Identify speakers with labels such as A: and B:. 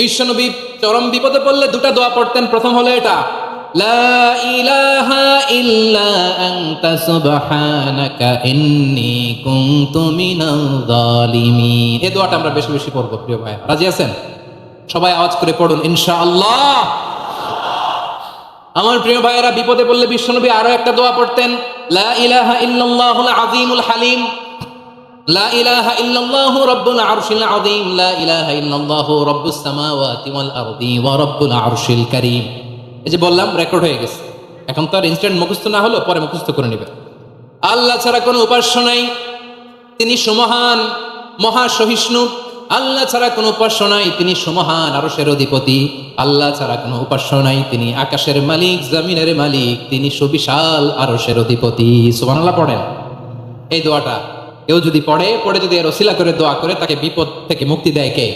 A: বিশ্বনবী চরম বিপদে পড়লে দুটা দোয়া পড়তেন। প্রথম হলো এটা, লা ইলাহা ইল্লা আনতা সুবহানাকা ইন্নী কুনতু দোয়াটা আমরা বেশি বেশি পড়ব, প্রিয় ভাই। রাজি আছেন? সবাই আওয়াজ করে পড়ুন, ইনশাআল্লাহ। আমার প্রিয় ভাইয়েরা, বিপদে পড়লে বিশ্বনবী আরও একটা দোয়া পড়তেন, লা ইলাহা ইল্লাল্লাহুল আযীমুল হালিম। লা ইলাহা ইল্লাল্লাহু রাব্বুল আরশিল আযীম, লা ইলাহা ইল্লাল্লাহু রাব্বুস সামাওয়াতি ওয়াল আরদি ওয়া রাব্বুল আরশিল কারীম। এই যে বললাম রেকর্ড হয়ে গেছে। এখন তো আর ইনস্ট্যান্ট মুখস্থ না হলো পরে মুখস্থ করে নেবে। আল্লাহ ছাড়া কোনো উপাস্য নাই। তিনি সমহান, মহা সহিষ্ণু। আল্লাহ ছাড়া কোনো উপাস্য নাই। তিনি সমহান, আরশের অধিপতি। আল্লাহ ছাড়া কোনো উপাস্য নাই। তিনি আকাশের মালিক, জমিনের মালিক। তিনি সুবিশাল, আরশের অধিপতি। সুবহানাল্লাহ পড়েন। এই দোয়াটা কেউ যদি পড়ে পড়ে যদি এর ওসিলা করে দোয়া করে, তাকে বিপদ থেকে মুক্তি দেয় কে?